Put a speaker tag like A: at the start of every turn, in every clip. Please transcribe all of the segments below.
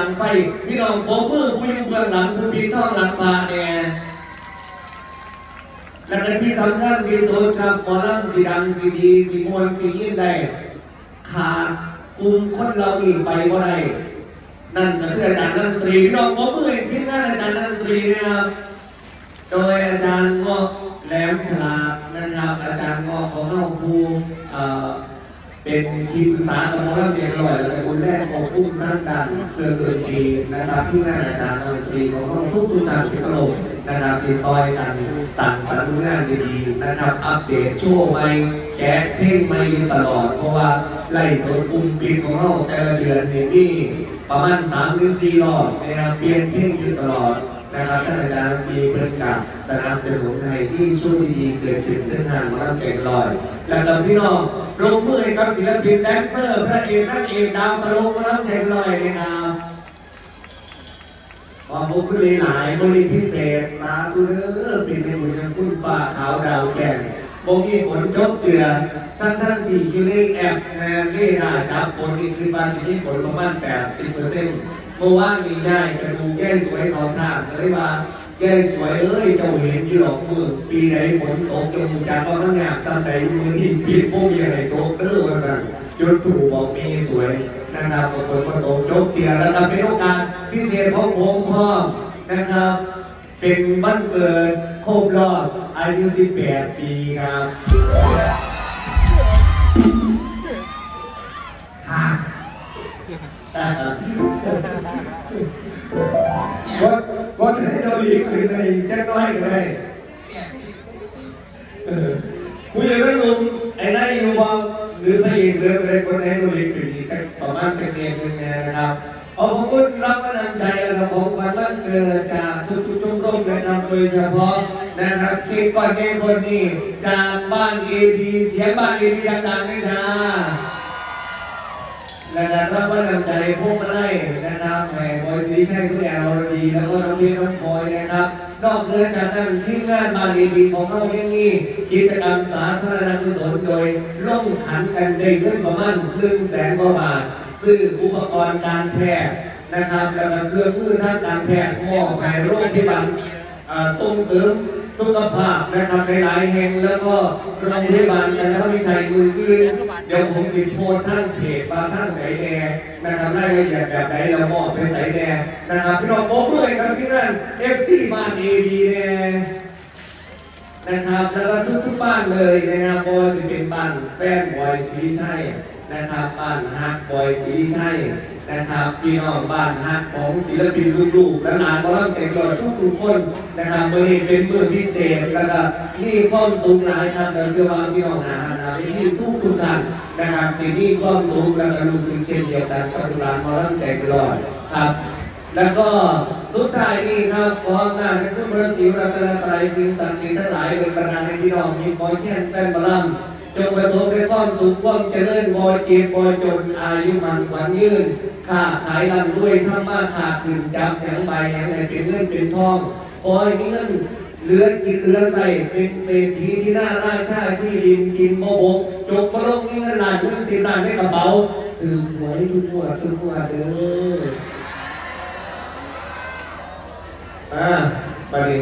A: หลังไฟพี่น้องโบกมือผู้อยู่เบื้องหลังผู้ปีนท่องหลังพาเนี่ยและในที่สำคัญที่สุดครับหมอลำสีดังสีดีสีมวลสียิ่งใดขาดกลุ่มคนเราอีกไปว่าไรนั่นก็คืออาจารย์นันตรีพี่น้องโบกมือให้ที่นั่นอาจารย์นันตรีนะครับโดยอาจารย์งอกแหลมฉลาดนะครับอาจารย์งอกของเราภูเอ่อ เป็นที่ปรึกษาของเราเรียนร่อยและคนแรกของผู้นั่งดันเครืองดนตรีนะครับที่งานอาจารย์ดนตรีของเราทุกทุกทานที่ตลกนะครับที่ซอยกันสั่งสรรค์งานดีๆนะครับ อัปเดตโชว์ใหม่แก้เพลงใหม่ตลอด เพราะว่าไล่สดกลุ่มปิดของเราแต่ละเดือนเนี่ยมีประมาณ3หรือ4รอบนะครับเปลี่ยนเพลงอยู่ตลอด นะครับท่านอาจารย์มีเพื่อนกับสนับสนุนให้ที่ช่วยดีๆเกิดขึ้นเรื่องงานหมาลำเก่งลอย และกับพี่น้องลงมือให้กับศิลปินแดนเซอร์ พระเอกนักเอกดาวตลกหมาลำเก่งลอยนะครับขอบคุณหลายบริพิเศษ สาธุเด้อเป็นในบุญยังคุณป่าขาวดาวแก่นบ่มีผลจบเจือท่านท่านที่อยู่ในแอปแนนเล่นาจับผลนี่คือบาสิมีผลประมาณ80%เมื่อวานนี้ย่ายกระดูแย่สวยเขาทางเลยว่าแย่สวยเอ้ยเจ้าเห็นอยู่หรอกมือปีไหนฝนตกจมูกจากก็มันหยาสั่นแต่มือที่ปิดโป้งยังไงตกเด้อว่าสั่นจนถูกบอกมีสวยนะครับบางคนก็ตกจบเตียแล้วก็เป็นโอกาสพิเศษของผมพ่อนะครับ เป็นวันเกิดครบรอบอายุ 18 ปีครับ
B: ฮ่า
A: ก็จะให้เราหลีกขึ้นในแจ้งน้อยก็ได้เออกูยังไม่รู้ไอ้นั่นอยู่ว่าหรือพระเอกหรืออะไรคนไหนเราหลีกขึ้นอีกแค่ประมาณเป็นเดือนหนึงนะครับขอบคุณรับกำลังใจและของขวัญวันเกิดจากทุกๆชมรมนะครับโดยเฉพาะนะครับเค้กก่อนเค้คนนี้จากบ้านเอดีเสียงบ้านเอดีดังๆเลยจ้าและการรับว่านำใจพวกมาไล่นะครับแห่บอยสีชัยคุณแอล ดีแล้วก็น้องเลี้ยงน้องพลอยนะครับ นอกเหนือจากนั้นที่งานบานดีบีของเรายังมีกิจกรรมสาธารณกุศลโดยล่งขันกันได้เงินประมาณหนึ่งแสนกว่าบาท ซื้ออุปกรณ์การแพทย์นะครับแล้วก็เครื่องมือทางการแพทย์มอบให้โรงพยาบาลอ่าส่งเสริม สุขภาพนะครับในหลายแห่งแล้วก็โรงพยาบาลกันแล้ววิชัยมืออื่นเดี๋ยวผมสิโพสท่านเพจบางท่านไหนแน่นะครับรายละเอียดแบบไหนเรามอบไปใส่แน่นะครับพี่น้องโป๊เพื่อนครับที่นั่นเอฟซีบ้านเอดีแน่นะครับแล้วก็ทุกทุกๆบ้านเลยนะครับบอยสิเป็นบ้านแฟนบอยสีชัยนะครับบ้านฮักบอยสีชัย นะครับพี่น้องบ้านฮักของศิลปินลูกๆและหลานบอลเต็มเลยทุกทุกๆคนนะครับมื่อนี้เป็นเมืองพิเศษแล้วก็มีความสูงหลายครับแต่เชื่อว่าพี่น้องหานะที่ทุกทุกท่านนะครับสิ่งที่ความสูงและก็รู้สึกเช่นเดียวกันกับหลานบอลเต็มลอยครับแล้วก็สุดท้ายนี้ครับขออำนาจในคุณพระศรีรัตนตรัยสิ่งศักดิ์สิทธิ์ทั้งหลายเป็นประธานให้พี่น้องมีบอยแค้นแป้นบะลำ จงประสบด้วยความสุขความเจริญบอยเก็บบอยจนอายุมันขวัญยืนค้าขายลำด้วยธรรมะขาดถึงจับแห่งใบแห่งไหนเป็นเงินเป็นทองขอให้มีเงินเหลือกินเหลือใส่เป็นเศรษฐีที่น่าราชาที่ดินกินโมบกจงประโลกมีเงินล้านเงินสิบล้านในกระเป๋าถือหวยทุกงวทุกงวเด้ออ่าไปดิ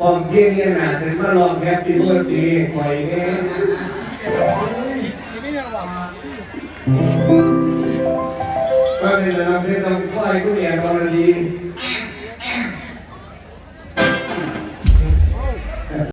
A: ปอมเพียงเนี่ยนะถึงมาลองแฮปปี้เบิร์ดดย์หวยเนี่ย
B: ไม่ได้หว่า
A: ก็เนระดับเพชรลำควายผู้เรียกรณี